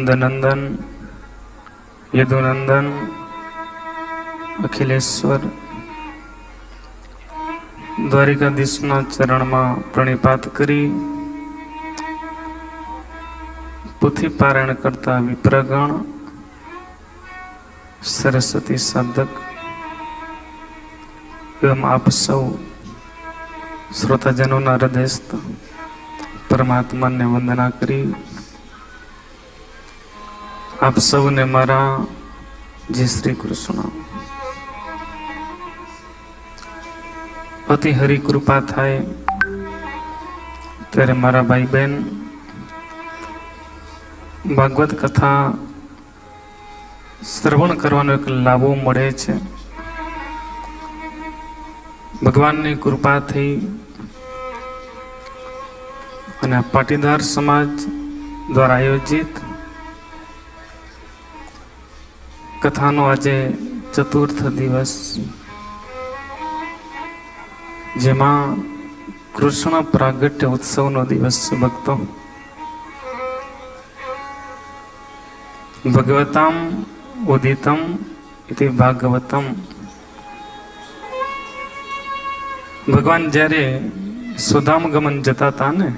નંદનંદન યદુનંદન અખિલેશ્વર દ્વારિકાધીશના ચરણમાં પ્રણિપાત કરી પુથી પારાયણ કરતા વિપ્રગણ સરસ્વતી સાધક એવમ આપ સૌ શ્રોતાજનોના હૃદયસ્થ પરમાત્માને વંદના કરી આપ સૌને મારા જય શ્રી કૃષ્ણ. અતિ હરિ કૃપા થાય ત્યારે મારા ભાઈ બહેન ભાગવત કથા શ્રવણ કરવાનો એક લાભો મળે છે. ભગવાનની કૃપાથી અને પાટીદાર સમાજ દ્વારા આયોજિત કથાનો આજે ચતુર્થ દિવસ. જેમાં કૃષ્ણ પ્રાગટ્ય ઉત્સવનો દિવસ છે, ભક્તો. ભગવતામ ઉદિતમ ઇતિ ભાગવતમ. ભગવાન જ્યારે સુદામ ગમન જતા હતા ને,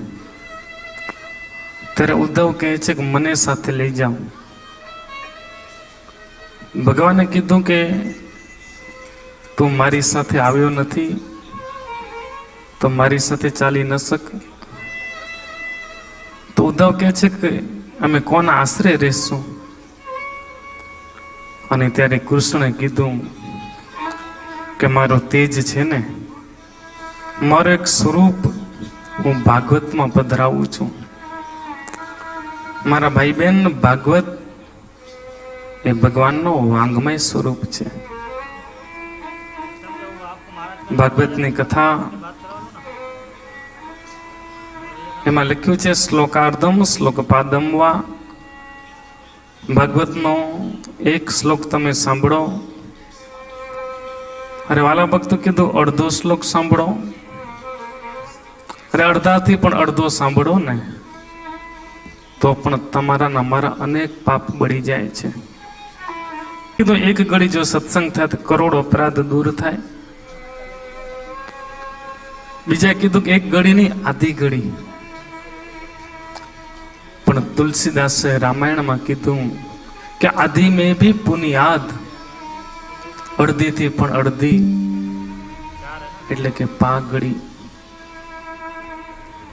ત્યારે ઉદ્ધવ કહે છે કે મને સાથે લઈ જાઓ. ભગવાને કીધું કે તું મારી સાથે આવ્યો નથી, તો મારી સાથે ચાલી ન શક. તો ઉદ્ધવ કહે છે કે અમે કોના આશરે રહેશું? અને ત્યારે કૃષ્ણે કીધું કે મારો તેજ છે ને, મારો એક સ્વરૂપ હું ભાગવતમાં પધરાવું છું. મારા ભાઈ બહેન ભાગવત એ ભગવાનનો વાંગમય સ્વરૂપ છે. ભાગવતની કથા એમાં લખ્યું છે, શ્લોકાર્ધમ શ્લોકપાદમ વા ભાગવતનો એક શ્લોક તમે સાંભળો. અરે વાલા ભક્તો કીધું, અડધો શ્લોક સાંભળો. અરે અડધાથી પણ અડધો સાંભળો ને, તો પણ તમારા મારા અનેક પાપ બળી જાય છે. કીધું એક ઘડી જો સત્સંગ થાય તો કરોડ અપરાધ દૂર થાય. બીજા કીધું કે એક ઘડીની આધી ઘડી. પણ તુલસીદાસે રામાયણમાં કીધું કે આધી મેં ભી પુનિયાદ. અડધીથી પણ અડધી. એટલે કે પાઘડી.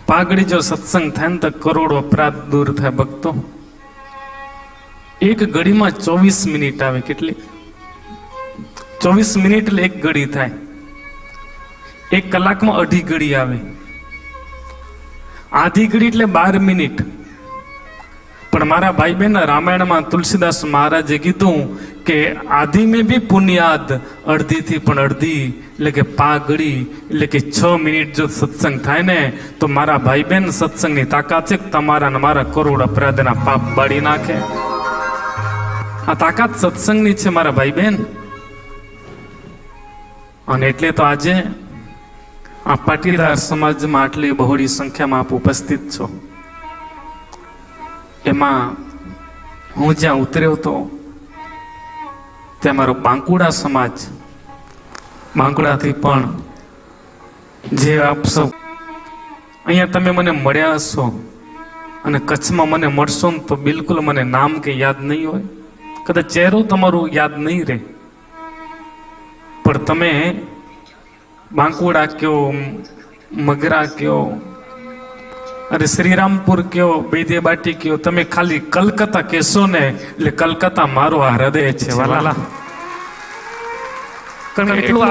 પાઘડી જો સત્સંગ થાય ને તો કરોડો અપરાધ દૂર થાય ભક્તો. એક ઘડીમાં ચોવીસ મિનિટ આવે કેટલી? ચોવીસ મિનિટ એટલે એક ઘડી થાય. એક કલાકમાં અઢી ઘડી આવે. આધી ઘડી એટલે બાર મિનિટ. પણ મારા ભાઈ બહેન રામાયણમાં તુલસીદાસ મહારાજે કીધું કે આધી મેં બી પુન્યાદ, અડધીથી પણ અડધી, એટલે કે પાઘડી એટલે કે છ મિનિટ જો સત્સંગ થાય ને, તો મારા ભાઈ બહેન સત્સંગની તાકાત છે તમારા ને મારા કરોડ અપરાધના પાપ બાળી નાખે. આ તાકાત સત્સંગની છે મારા ભાઈ બહેન અને એટલે તો આજે આ પાટીદાર સમાજમાં આટલી બહોળી સંખ્યામાં આપ ઉપસ્થિત છો. એમાં હું જ્યાં ઉતર્યો હતો ત્યાં મારો બાંકુડા સમાજ, બાંકુડાથી પણ જે આપ સૌ અહીંયા તમે મને મળ્યા હશો અને કચ્છમાં મને મળશો ને તો બિલકુલ મને નામ કે યાદ નહીં હોય. કદાચ ચહેરો તમારું યાદ નહીં રહે. પણ તમે બાંકુડા કયો મગરા કયો અરે શ્રીરામપુર કયો બેદે બાટી કયો તમે ખાલી કલકત્તા કહેશો ને એટલે કલકત્તા મારો આ હૃદય છે વાલા. કારણ કે એટલું